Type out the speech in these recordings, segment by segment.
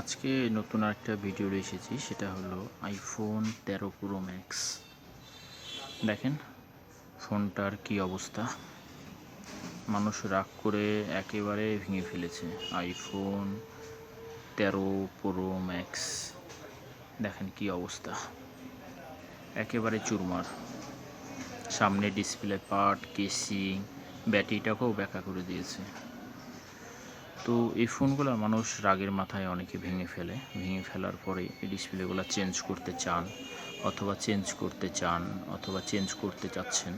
আজকে নতুন আরেকটা ভিডিও এসেছি, সেটা হলো আইফোন তেরো প্রো ম্যাক্স দেখেন, ফোনটার কি অবস্থা। মানুষ রাগ করে একেবারে ভেঙে ফেলেছে। আইফোন তেরো প্রো ম্যাক্স দেখেন কি অবস্থা। একেবারে চুরমার। সামনে ডিসপ্লে পার্ট কেসিং ব্যাটারিটাকেও ব্যাকা করে দিয়েছে। তো এই ফোনগুলো মানুষ রাগের মাথায় অনেকে ভেঙে ফেলে। ভেঙে ফেলার পরে এই ডিসপ্লেগুলো চেঞ্জ করতে চান অথবা চেঞ্জ করতে চান অথবা চেঞ্জ করতে চাচ্ছেন।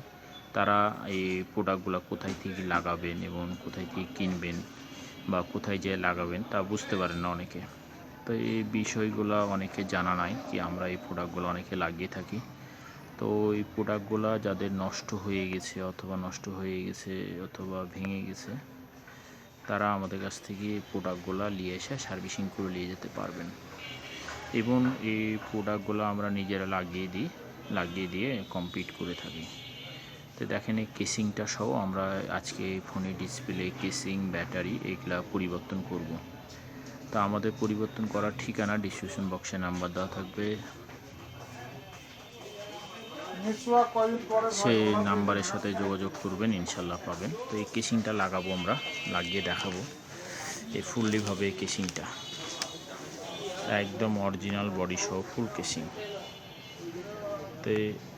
তারা এই প্রোডাক্টগুলো কোথায় থেকে লাগাবেন এবং কোথায় থেকে কিনবেন বা কোথায় যেয়ে লাগাবেন তা বুঝতে পারেন না অনেকে। তো এই বিষয়গুলো অনেকে জানা নাই কি আমরা এই প্রোডাক্টগুলো অনেকে লাগিয়ে থাকি। তো এই প্রোডাক্টগুলো যাদের নষ্ট হয়ে গেছে অথবা নষ্ট হয়ে গেছে অথবা ভেঙে গেছে তারা আমাদের কাছ থেকে প্রোডাক্টগুলো নিয়ে এসে সার্ভিসিং করে নিয়ে যেতে পারবেন। এবং এই প্রোডাক্টগুলো আমরা নিজেরা লাগিয়ে দিই, লাগিয়ে দিয়ে কমপ্লিট করে থাকি। তো দেখেন এই কেসিংটা সহ আমরা আজকে ফোনের ডিসপ্লে কেসিং ব্যাটারি এগুলা পরিবর্তন করব। তা আমাদের পরিবর্তন করার ঠিকানা ডিসক্রিপশন বক্সে নাম্বার দেওয়া থাকবে। সেই নাম্বারের সাথে যোগাযোগ করবেন ইনশাল্লাহ পাবেন। তো এই কেসিংটা লাগাবো আমরা লাগিয়ে দেখাবো। এই ফুললিভাবে এই কেসিংটা একদম অরিজিনাল বডি সহ ফুল কেসিং তো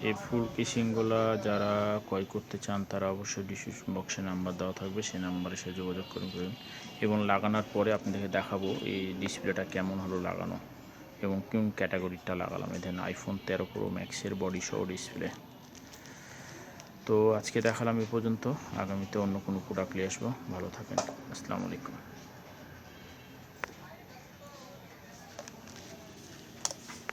এই ফুল কেসিংগুলো যারা ক্রয় করতে চান তারা অবশ্যই ডিসক্রিপশন বক্সে নাম্বার দেওয়া থাকবে সেই নাম্বারের সাথে যোগাযোগ করবেন এবং লাগানোর পরে আপনাদেরকে দেখাবো এই ডিসপ্লেটা কেমন হলো লাগানো। এবং কোন ক্যাটাগরিটা লাগালাম? এদের আইফোন তেরো প্রো ম্যাক্সের বডি সহ ডিসপ্লে তো আজকে দেখালাম এ পর্যন্ত। আগামীতে অন্য কোনো প্রোডাক্ট নিয়ে আসব। ভালো থাকেন। আসসালামু আলাইকুম।